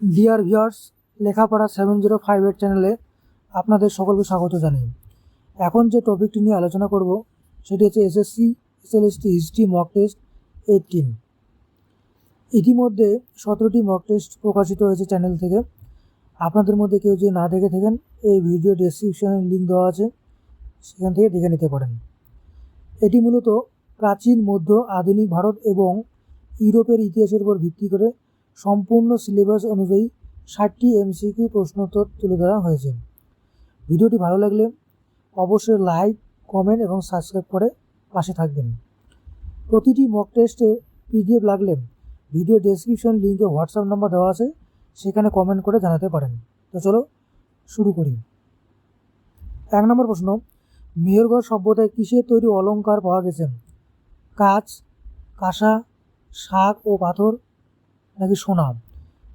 Dear viewers Lekhapora seven zero five eight চ্যানেলে আপনাদের সকলকে স্বাগত জানাই। এখন যে টপিকটি নিয়ে আলোচনা করব, সেটি হচ্ছে SSC SLST history mock test eighteen ইতিমধ্যে সতেরোটি মক টেস্ট প্রকাশিত হয়েছে চ্যানেল থেকে। আপনাদের মধ্যে কেউ যদি না দেখে থাকেন, এই ভিডিও ডেসক্রিপশনে লিঙ্ক দেওয়া আছে, সেখান থেকে দেখে নিতে পারেন। এটি মূলত প্রাচীন, মধ্য, আধুনিক ভারত এবং ইউরোপের ইতিহাসের উপর ভিত্তি করে সম্পূর্ণ সিলেবাস অনুযায়ী ষাটটি এমসিকিউ প্রশ্নোত্তর তুলে ধরা হয়েছে। ভিডিওটি ভালো লাগলে অবশ্যই লাইক, কমেন্ট এবং সাবস্ক্রাইব করে পাশে থাকবেন। প্রতিটি মক টেস্টে পিডিএফ লাগলে ভিডিও ডেসক্রিপশন লিঙ্কে হোয়াটসঅ্যাপ নাম্বার দেওয়া আছে, সেখানে কমেন্ট করে জানাতে পারেন। তো চলো শুরু করি। এক নম্বর প্রশ্ন মেহেরগড় সভ্যতায় কিসের তৈরি অলঙ্কার পাওয়া গেছে? কাঁচ, কাঁসা, শাক ও পাথর নাকি সোনা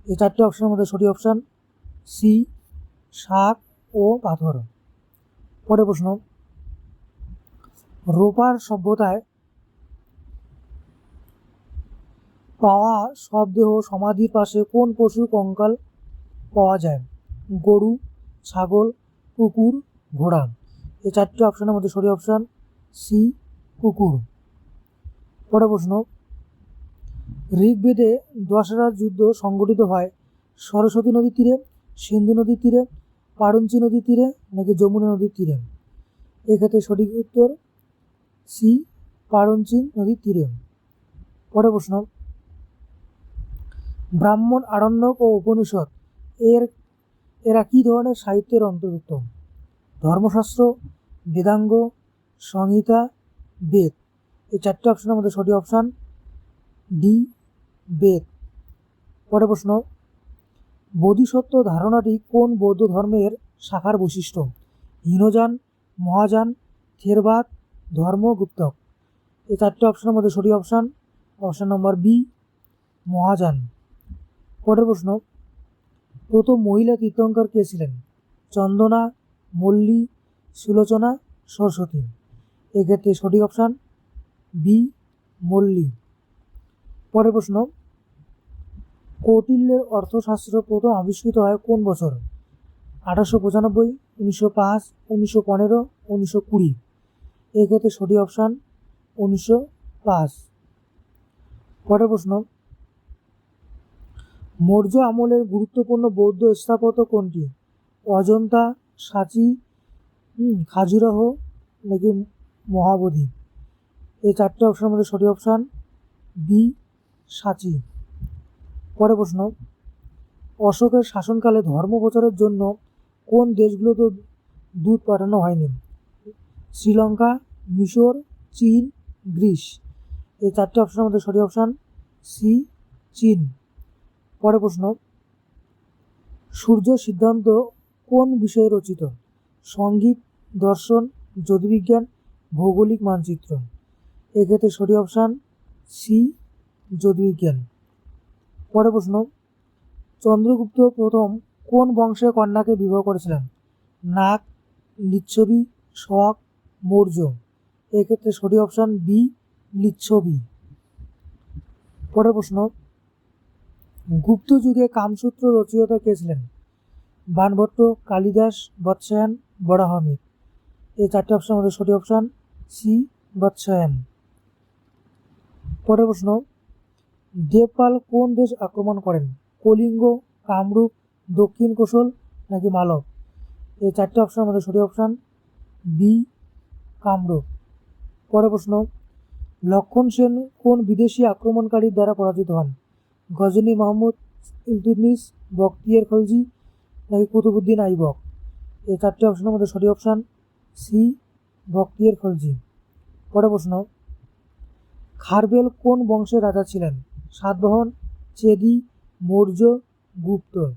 এই চারটি অপশনের মধ্যে সঠিক অপশান সি শাক ও পাথর। পরের প্রশ্ন, রোপার সভ্যতায় পাওয়া সব দেহ সমাধির পাশে কোন পশুর কঙ্কাল পাওয়া যায়? গরু, ছাগল, কুকুর, ঘোড়া। এই চারটি অপশনের মধ্যে সঠিক অপশান সি কুকুর। পরের প্রশ্ন ঋগ্বেদে দশরা যুদ্ধ সংগঠিত হয়। সরস্বতী নদীর তীরে, সিন্ধু নদীর তীরে, পারঞ্চি নদীর তীরে নাকি যমুনা নদীর তীরে? এক্ষেত্রে সঠিক উত্তর সি, পারঞ্চি নদীর তীরে। পরের প্রশ্ন, ব্রাহ্মণ আরণ্যক ও উপনিষদ এর, এরা কী ধরনের সাহিত্যের অন্তর্ভুক্ত? ধর্মশাস্ত্র, বেদাঙ্গ, সংহিতা, বেদ। এই চারটি অপশনের মধ্যে সঠিক অপশান ডি বেদ পরের প্রশ্ন, বোধিসত্ত্ব ধারণাটি কোন বৌদ্ধ ধর্মের শাখার বৈশিষ্ট্য? হীনযান মহাযান থেরবাদ, ধর্মগুপ্তক। এই চারটি অপশনের মধ্যে সঠিক option option number B Mahayana পরের প্রশ্ন, প্রথম মহিলা তীর্থঙ্কর কে ছিলেন? চন্দনা, মল্লী, সুলোচনা, সরস্বতী। এক্ষেত্রে সঠিক অপশান বি মল্লী। পরের প্রশ্ন, কৌটিল্যের অর্থশাস্ত্র প্রথম আবিষ্কৃত হয় কোন বছর? আঠারোশো পঁচানব্বই, উনিশশো পাঁচ, উনিশশো পনেরো, উনিশশো কুড়ি। এক্ষেত্রে সঠিক অপশান উনিশশো পাঁচ। পরের প্রশ্ন, মৌর্য আমলের গুরুত্বপূর্ণ বৌদ্ধ স্থাপত্য কোনটি? অজন্তা, সাঁচি খাজুরাহ নাকি মহাবোধি? এই চারটে অপশনের মধ্যে সঠিক অপশান বি সাঁচি। পরে প্রশ্ন, অশোকের শাসনকালে ধর্ম প্রচারের জন্য কোন দেশগুলোতে দুধ পাঠানো হয়নি? শ্রীলঙ্কা, মিশর, চীন, গ্রিস। এই চারটি অপশনের মধ্যে সঠিক অপশান সি, চীন। পরে প্রশ্ন সূর্য সিদ্ধান্ত কোন বিষয়ে রচিত? সংগীত, দর্শন, জ্যোতির্বিজ্ঞান, ভৌগোলিক মানচিত্র। এক্ষেত্রে সঠিক অপশান সি জ্যোতির্বিজ্ঞান পরের প্রশ্ন, চন্দ্রগুপ্ত প্রথম কোন বংশের কন্যাকে বিবাহ করেছিলেন? নাক, লিচ্ছবি শক মৌর্য। এক্ষেত্রে সঠিক অপশান বি লিচ্ছবি। পরের প্রশ্ন, গুপ্ত যুগে কামসূত্র রচয়িতা কে ছিলেন? বানভট্ট, কালিদাস, বৎসায়ন বরাহমিদ এই চারটি অপশনের মধ্যে সঠিক অপশান সি বৎসায়ন। পরের প্রশ্ন দেবপাল কোন দেশ আক্রমণ করেন? কলিঙ্গ, কামরূপ, দক্ষিণ কোশল নাকি মালব? এই চারটি অপশনের মধ্যে সঠিক অপশান বি কামরূপ। পরের প্রশ্ন, লক্ষণ সেন কোন বিদেশি আক্রমণকারীর দ্বারা পরাজিত হন? গজনী মাহমুদ ইলতুতমিস বখতিয়ার খলজি নাকি কুতুবুদ্দিন আইবক? এই চারটি অপশনের মধ্যে সঠিক অপশান সি বখতিয়ার খলজি। পরের প্রশ্ন, খারবেল কোন বংশের রাজা ছিলেন? সাতবাহন, চেদি, মৌর্য, গুপ্ত।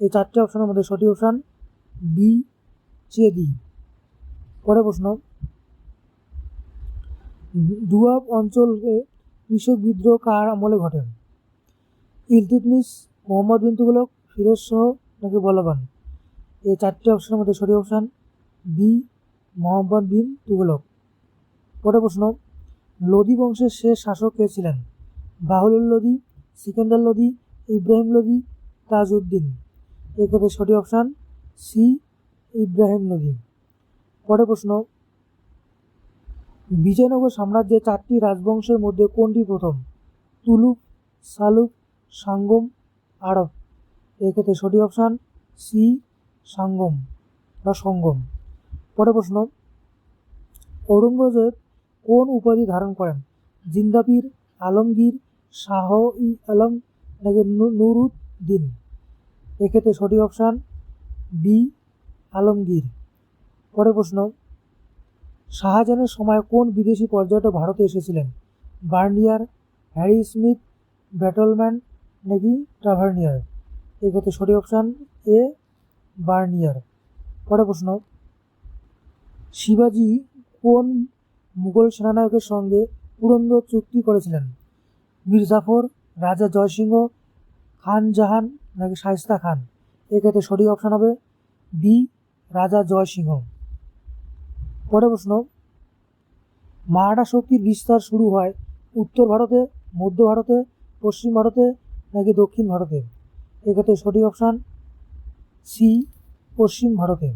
এই চারটি অপশনের মধ্যে সঠিক অপশান বি চেদি। পরে প্রশ্ন, দুয়াব অঞ্চলে কৃষক বিদ্রোহ কার আমলে ঘটে? ইলতুতমিস মোহাম্মদ বিন তুগলক, ফিরোজ শাহ নাকি বলবান? এই চারটি অপশনের মধ্যে সঠিক অপশান বি মোহাম্মদ বিন তুগলক। পরে প্রশ্ন, লোদি বংশের শেষ শাসক কে ছিলেন? বাহুলুল লোদি সিকান্দার লোদি ইব্রাহিম লোদি তাজউদ্দিন। এক্ষেত্রে সঠিক অপশান সি, ইব্রাহিম নদী। পরের প্রশ্ন, বিজয়নগর সাম্রাজ্যের চারটি রাজবংশের মধ্যে কোনটি প্রথম? তুলুক সালুক সাঙ্গম, আরব। এক্ষেত্রে সঠিক অপশান সি, সাঙ্গম বা সঙ্গম। পরের প্রশ্ন, ঔরঙ্গজেব কোন উপাধি ধারণ করেন? জিন্দাপীর, আলমগীর শাহ ই আলম নাকি নুরুদ্দিন? এক্ষেত্রে সঠিক অপশান বি, আলমগীর। পরে প্রশ্ন, শাহজাহানের সময় কোন বিদেশি পর্যটক ভারতে এসেছিলেন? বার্নিয়ার, হ্যারি স্মিথ, ব্যাটলম্যান নাকি ট্রাভার্নিয়ার? এক্ষেত্রে সঠিক অপশান এ, বার্নিয়ার। পরে প্রশ্ন, শিবাজি কোন মুঘল সেনানায়কের সঙ্গে পুরন্দর চুক্তি করেছিলেন? মীর জাফর রাজা জয়সিংহ, খান জাহান নাকি শাইস্তা খান? এক্ষেত্রে সঠিক অপশান হবে বি রাজা জয়সিংহ। পরের প্রশ্ন, মারাঠা শক্তির বিস্তার শুরু হয় উত্তর ভারতে, মধ্য ভারতে, পশ্চিম ভারতে নাকি দক্ষিণ ভারতে? এক্ষেত্রে সঠিক অপশান সি পশ্চিম ভারতে।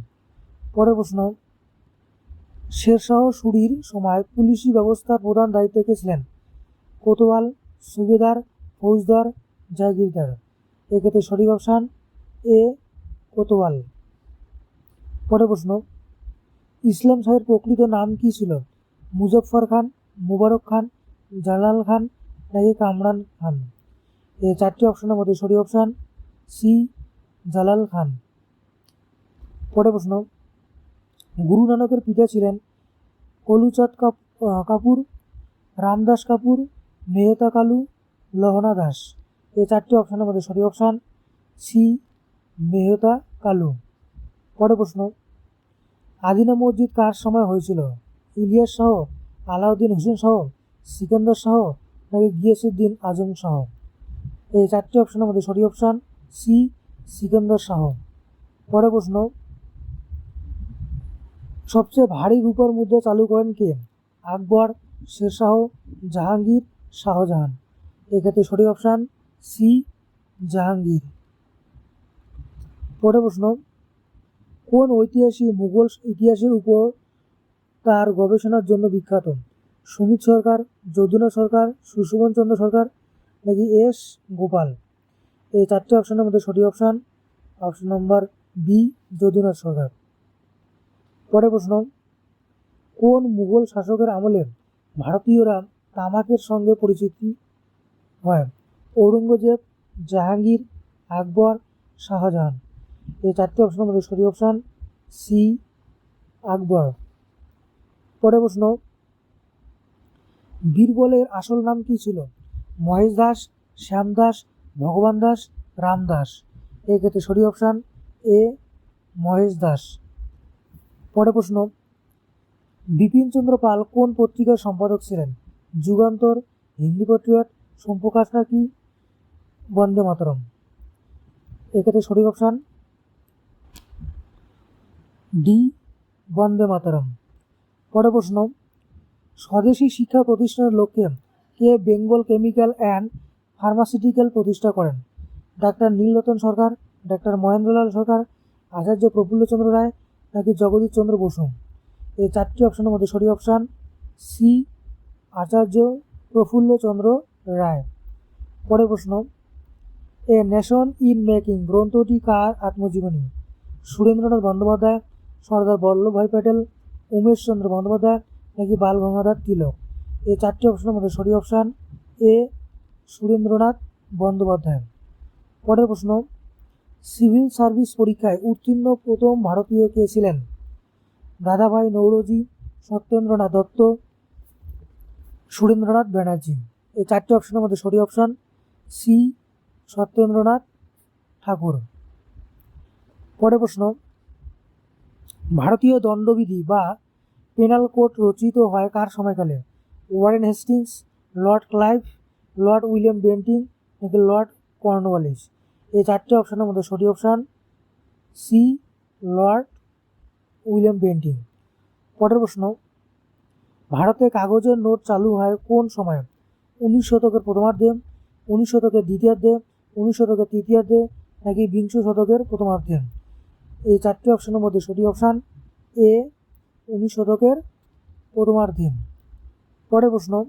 পরের প্রশ্ন, শেরশাহ সুরির সময় পুলিশি ব্যবস্থার প্রধান দায়িত্বে ছিলেন? কোতোয়াল সুবেদার, ফৌজদার, জাগিরদার। এক্ষেত্রে সঠিক অপশান এ, কোতোয়াল। পরের প্রশ্ন, ইসলাম শাহের প্রকৃত নাম কি ছিল? মুজফ্ফর খান, মুবারক খান, জালাল খান নাকি কামরান খান? এই চারটি অপশনের মধ্যে সঠিক অপশান সি, জালাল খান। পরের প্রশ্ন, গুরু নানকের পিতা ছিলেন কলুচাঁদ কাপ- কাপুর, রামদাস কাপুর মেহতা কালু, লহনা দাস। এই চারটি অপশনের মধ্যে সঠিক অপশান সি মেহতা কালু। পরে প্রশ্ন আদিনা মসজিদ কার সময় হয়েছিল? ইলিয়াস শাহ আলাউদ্দিন হোসেন শাহ সিকান্দার শাহ নাকি গিয়াসুদ্দিন আজম শাহ এই চারটি অপশনের মধ্যে সঠিক অপশান সি সিকান্দার শাহ পরে প্রশ্ন, সবচেয়ে ভারী রূপার মুদ্রা চালু করেন কে? আকবর শেরশাহ জাহাঙ্গীর শাহজাহান। এক্ষেত্রে সঠিক অপশান সি, জাহাঙ্গীর। পরের প্রশ্ন, কোন ঐতিহাসিক মুঘল ইতিহাসের উপর তার গবেষণার জন্য বিখ্যাত? সুমিত সরকার যদুনা সরকার, সুশোভন চন্দ্র সরকার নাকি এস গোপাল? এই চারটি অপশনের মধ্যে সঠিক option, option number B, Jadunath Sarkar. পরের প্রশ্ন, কোন মুঘল শাসকের আমলে ভারতীয়রা তামাকের সঙ্গে পরিচিতি হয়। ঔরঙ্গজেব, জাহাঙ্গীর, আকবর, শাহজাহান। এই চারটি অপশনের মধ্যে সঠিক অপশান সি আকবর। পরে প্রশ্ন, বীরবলের আসল নাম কি ছিল? মহেশ দাস, শ্যাম দাস, ভগবান দাস, রাম দাস। এই ক্ষেত্রে সঠিক অপশান এ মহেশ দাস। পরে প্রশ্ন, বিপিনচন্দ্র পাল কোন পত্রিকার সম্পাদক ছিলেন? যুগান্তর, হিন্দি পট্রিয়ট সোমপ্রকাশ নাকি? বন্দে মাতরম। এক্ষেত্রে সঠিক অপশান ডি, বন্দে মাতরম। পরের প্রশ্ন, স্বদেশী শিক্ষা প্রতিষ্ঠানের লক্ষ্যে কে বেঙ্গল কেমিক্যাল অ্যান্ড ফার্মাসিউটিক্যাল প্রতিষ্ঠা করেন? ডাক্তার নীলরতন সরকার, ডাক্তার মহেন্দ্রলাল সরকার, আচার্য প্রফুল্লচন্দ্র রায় নাকি জগদীশ চন্দ্র বসু? এই চারটি অপশনের মধ্যে সঠিক অপশান সি আচার্য প্রফুল্লচন্দ্র রায়। পরের প্রশ্ন, এ নেশন ইন মেকিং গ্রন্থটি কার আত্মজীবনী? সুরেন্দ্রনাথ বন্দ্যোপাধ্যায়, সর্দার বল্লভভাই প্যাটেল উমেশচন্দ্র বন্দ্যোপাধ্যায় নাকি বাল গঙ্গাধর তিলক? এই চারটি অপশনের মধ্যে সঠিক অপশান এ, সুরেন্দ্রনাথ বন্দ্যোপাধ্যায়। পরের প্রশ্ন, সিভিল সার্ভিস পরীক্ষায় উত্তীর্ণ প্রথম ভারতীয় কে ছিলেন? দাদাভাই নৌরজি, সত্যেন্দ্রনাথ দত্ত সুরেন্দ্রনাথ ব্যানার্জি। এই চারটি অপশনের মধ্যে সঠিক অপশান সি সত্যেন্দ্রনাথ ঠাকুর। পরের প্রশ্ন, ভারতীয় দণ্ডবিধি বা পেনাল কোড রচিত হয় কার সময়কালে? Warren Hastings, Lord Clive, Lord William Bentinck নাকি লর্ড কর্নওয়ালিস? এই চারটি অপশনের মধ্যে সঠিক option C Lord William Bentinck. পরের প্রশ্ন ভারতে কাগজের নোট চালু হয় কোন সময়ে? উনিশ শতকের প্রথমার্ধে, উনিশ শতকের দ্বিতীয়ার্ধে, উনিশ শতকের তৃতীয়ার্ধে নাকি বিংশ শতকের প্রথমার্ধে? এই চারটি অপশনের মধ্যে সঠিক অপশান এ, উনিশ শতকের প্রথমার্ধে। পরের প্রশ্ন,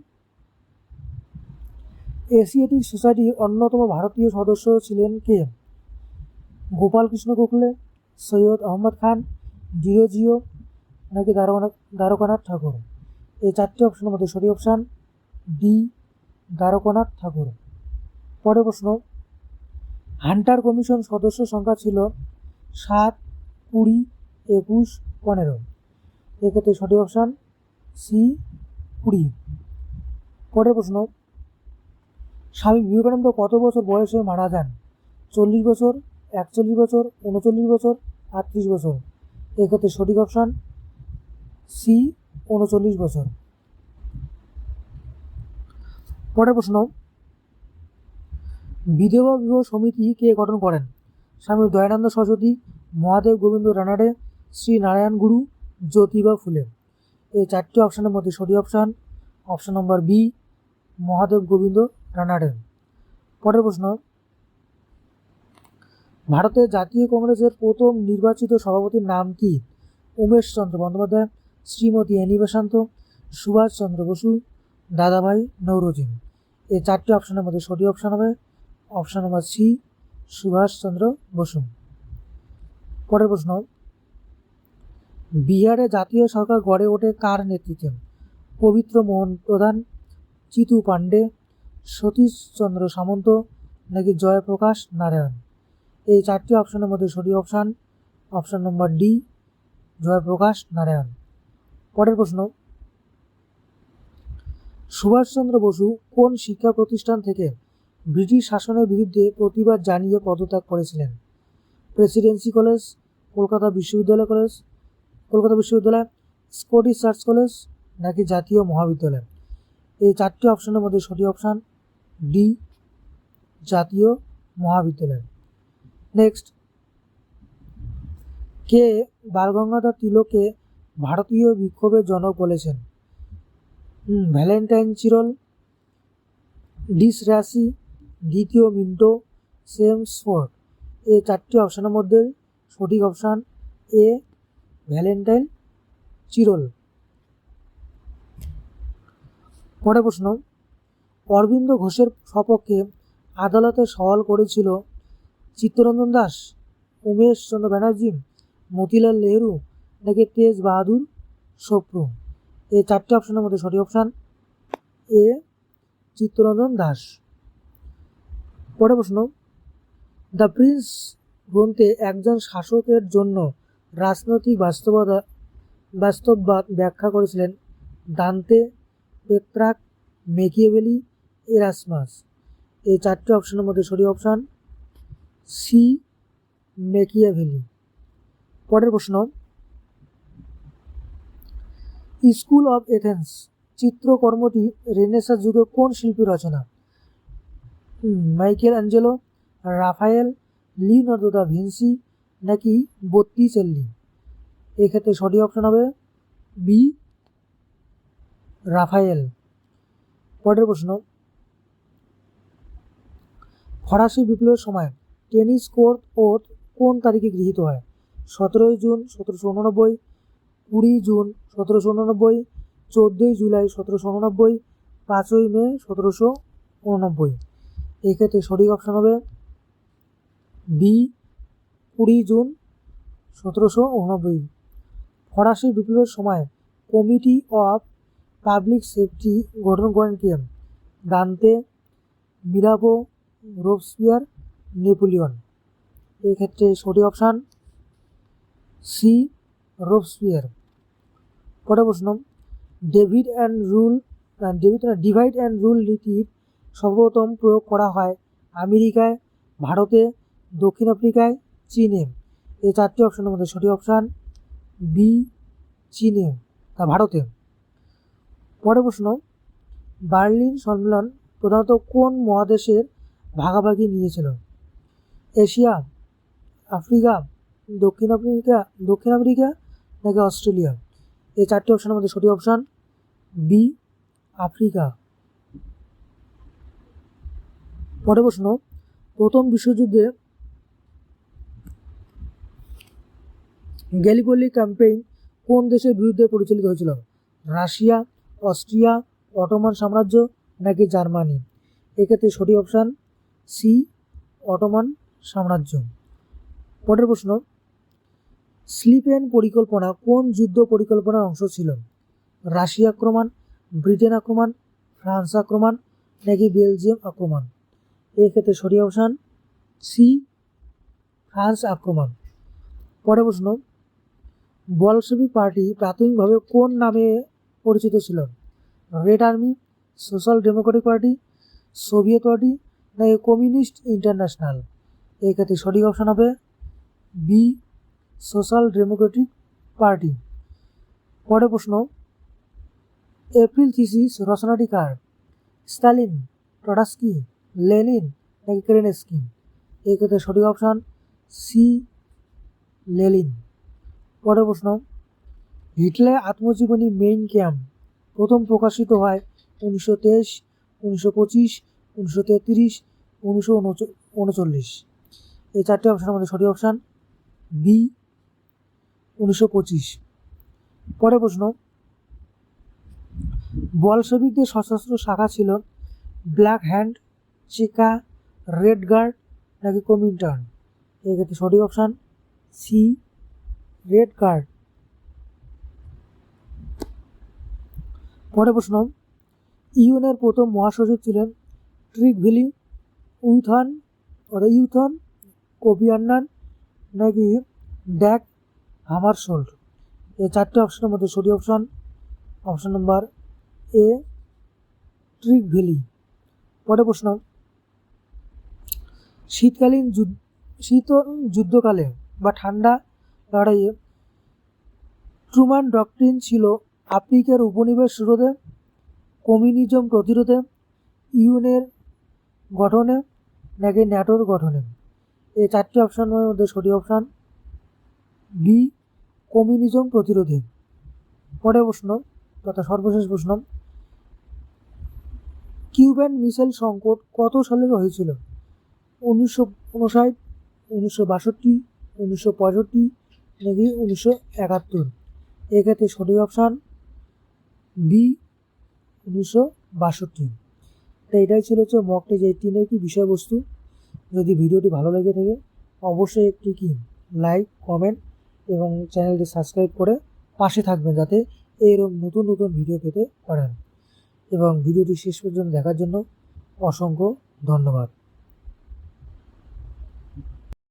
এশিয়াটিক সোসাইটির অন্যতম ভারতীয় সদস্য ছিলেন কে? গোপাল কৃষ্ণ গোখলে, সৈয়দ আহমদ খান ডিওজিও নাকি দ্বারকানাথ দ্বারকানাথ ঠাকুর? এই চারটি অপশনের মধ্যে সঠিক অপশান ডি দ্বারকানাথ ঠাকুর। পরের প্রশ্ন হান্টার কমিশন সদস্য সংখ্যা ছিল সাত, কুড়ি, একুশ, পনেরো। এক্ষেত্রে সঠিক অপশান সি কুড়ি। পরের প্রশ্ন, স্বামী বিবেকানন্দ কত বছর বয়সে মারা যান? চল্লিশ বছর, একচল্লিশ বছর, উনচল্লিশ বছর, আটত্রিশ বছর। এক্ষেত্রে সঠিক অপশান সি উনচল্লিশ বছর। পরের প্রশ্ন, বিধবা বিবাহ সমিতি কে গঠন করেন? স্বামী দয়ানন্দ সরস্বতী, মহাদেব গোবিন্দ রানাডে, শ্রী নারায়ণ গুরু, জ্যোতিবা ফুলে। এই চারটি অপশানের মধ্যে সঠিক option option number B, Mahadev Govind Ranade. পরের প্রশ্ন, ভারতের জাতীয় কংগ্রেসের প্রথম নির্বাচিত সভাপতির নাম কি? উমেশ চন্দ্র বন্দ্যোপাধ্যায় শ্রীমতী অ্যানি বেসান্ত সুভাষচন্দ্র বসু, দাদাভাই নৌরজি এই চারটি অপশানের মধ্যে সঠিক অপশান হবে। Option number C Subhashchandra Basu. পরের প্রশ্ন, বিহারে জাতীয় সরকার গড়ে ওঠে কার নেতৃত্বে? পবিত্র মোহন প্রধান, চিতু পাণ্ডে সতীশচন্দ্র সামন্ত নাকি জয়প্রকাশ নারায়ণ? এই চারটি অপশানের মধ্যে সঠিক option option number D Jayaprakash Narayan. পরের প্রশ্ন। সুভাষচন্দ্র বসু কোন শিক্ষা প্রতিষ্ঠান থেকে ব্রিটিশ শাসনের বিরুদ্ধে প্রতিবাদ জানিয়ে পদত্যাগ করেছিলেন? প্রেসিডেন্সি কলেজ, কলকাতা বিশ্ববিদ্যালয় কলেজ, কলকাতা বিশ্ববিদ্যালয়, স্কটিশ চার্চ কলেজ নাকি জাতীয় মহাবিদ্যালয়? এই চারটি অপশনের মধ্যে সঠিক অপশান ডি, জাতীয় মহাবিদ্যালয়। নেক্সট, কে বালগঙ্গাধর তিলককে ভারতীয় বিক্ষোভের জনক বলেছেন। ভ্যালেন্টাইন চিরল, ডিস রাশি, দ্বিতীয় মিন্টো সেমসফোর্ড এই চারটি অপশানের মধ্যে সঠিক অপশান এ, ভ্যালেন্টাইন চিরল। পরে প্রশ্ন, অরবিন্দ ঘোষের সপক্ষে আদালতে সওয়াল করেছিল চিত্তরঞ্জন দাস, উমেশ চন্দ্র ব্যানার্জি, মতিলাল নেহরু নাকি তেজ বাহাদুর সপ্রু এই চারটি অপশনের মধ্যে সঠিক অপশান এ চিত্তরঞ্জন দাস পরের প্রশ্ন দ্য প্রিন্স গ্রন্থে একজন শাসকের জন্য রাজনৈতিক বাস্তবতা, বাস্তববাদ ব্যাখ্যা করেছিলেন দান্তে পেত্রাক মেকিয়েভেলি এরাসমাস। এই চারটি অপশনের মধ্যে সঠিক অপশান সি মেকিয়াভেলি। পরের প্রশ্ন স্কুল অফ এথেন্স, চিত্রকর্মটি রেনেসা যুগে কোন শিল্পী রচনা? Michelangelo, Raphael, Leonardo da Vinci নাকি বত্তিচেল্লি? এক্ষেত্রে সঠিক অপশন হবে বি, রাফায়েল। পরের প্রশ্ন। ফরাসি বিপ্লবের সময় টেনিস কোর্ট ওত কোন তারিখে গৃহীত হয়? সতেরোই জুন সতেরোশো উননব্বই কুড়ি জুন সতেরোশো উননব্বই, চোদ্দোই জুলাই সতেরোশো উননব্বই, পাঁচই মে সতেরোশো উননব্বই। এক্ষেত্রে সঠিক অপশান হবে বি কুড়ি জুন সতেরোশো উননব্বই। ফরাসি বিপ্লবের সময় কমিটি অফ পাবলিক সেফটি গঠন করেন কে? দান্তে, মিরাবো, রোবসপিয়ার, নেপোলিয়ন। এক্ষেত্রে সঠিক অপশান সি রোবসপিয়ার। পরের প্রশ্ন, David and rule David divide and rule নীতির সর্বপ্রথম প্রয়োগ করা হয় আমেরিকায়, ভারতে, দক্ষিণ আফ্রিকায়, চীনে। এই চারটি অপশানের মধ্যে সঠিক অপশান বি চীনে, তা ভারতে। পরের প্রশ্ন, বার্লিন সম্মেলন প্রধানত কোন মহাদেশের ভাগাভাগি নিয়েছিল? এশিয়া, আফ্রিকা, দক্ষিণ আফ্রিকা, দক্ষিণ আমেরিকা নাকি অস্ট্রেলিয়া এই চারটি অপশানের মধ্যে সঠিক অপশান বি আফ্রিকা। পরের প্রশ্ন, প্রথম বিশ্বযুদ্ধে গ্যালিপলি ক্যাম্পেইন কোন দেশের বিরুদ্ধে পরিচালিত হয়েছিল? রাশিয়া, অস্ট্রিয়া, অটোমান সাম্রাজ্য নাকি জার্মানি? এক্ষেত্রে সঠিক অপশান সি অটোমান সাম্রাজ্য। পরের প্রশ্ন স্লিপেন পরিকল্পনা কোন যুদ্ধ পরিকল্পনার অংশ ছিল? রাশিয়া আক্রমণ, ব্রিটেন আক্রমণ, ফ্রান্স আক্রমণ, নাকি বেলজিয়াম আক্রমণ? এক্ষেত্রে সঠিক অপশান সি, ফ্রান্স আক্রমণ। পরে প্রশ্ন বলসেবিক পার্টি প্রাথমিকভাবে কোন নামে পরিচিত ছিল? Red Army, Social Democratic Party, Soviet Party, নাকি কমিউনিস্ট ইন্টারন্যাশনাল? এই ক্ষেত্রে সঠিক অপশান হবে বি সোশ্যাল ডেমোক্রেটিক পার্টি। পরে প্রশ্ন, এপ্রিল থিসিস রচনাটি কার? স্টালিন টরাস্কি লেনিন নাকি কেরেনেস্কি এই ক্ষেত্রে সঠিক অপশান সি, লেলিন। পরের প্রশ্ন, হিটলার আত্মজীবনী মেইন ক্যাম্প প্রথম প্রকাশিত হয় উনিশশো তেইশ, উনিশশো পঁচিশ, উনিশশো তেত্রিশ, উনিশশো উনচল্লিশ। এই চারটি অপশানের মধ্যে সঠিক অপশান বি উনিশশো পঁচিশ। পরের প্রশ্ন। বলসেবিকদের সশস্ত্র শাখা ছিল Black Hand, Cheka, Red Guard নাকি কমিন্টার্ন এক্ষেত্রে সঠিক অপশান সি, রেড গার্ড। পরে প্রশ্ন। ইউনের প্রথম মহাসচিব ছিলেন ট্রিকভিলি উইথন, অর্থাৎ ইউথন, কবি আন্নান নাকি ড্যাক হামারশোল্ড এই চারটে অপশনের মধ্যে সঠিক option option number A trick valley পরের প্রশ্ন, শীতকালীন শীত যুদ্ধকালে বা ঠান্ডা লড়াইয়ে ট্রুমান ডকট্রিন ছিল আফ্রিকার উপনিবেশ রোধে কমিউনিজম প্রতিরোধে ইউএনের গঠনে নাকি ন্যাটোর গঠনে। এই চারটি অপশানের মধ্যে সঠিক অপশান বি কমিউনিজম প্রতিরোধে। পরের প্রশ্ন তথা সর্বশেষ প্রশ্ন। কিউবেন মিসাইল সংকট কত সালে হয়েছিল? উনিশশো উনষাট উনিশশো বাষট্টি, উনিশশো পঁয়ষট্টি নাকি উনিশশো একাত্তর? এক্ষেত্রে সঠিক অপশান বি, উনিশশো বাষট্টি। তো এটাই ছিল হচ্ছে মক টেস্ট এইটিনের কি বিষয়বস্তু। যদি ভিডিওটি ভালো লেগে থাকে, অবশ্যই একটি কি? লাইক কমেন্ট এবং চ্যানেলটি সাবস্ক্রাইব করে পাশে থাকবেন যাতে এরকম নতুন নতুন ভিডিও পেতে পারেন। এবং ভিডিওটি শেষ পর্যন্ত দেখার জন্য অসংখ্য ধন্যবাদ।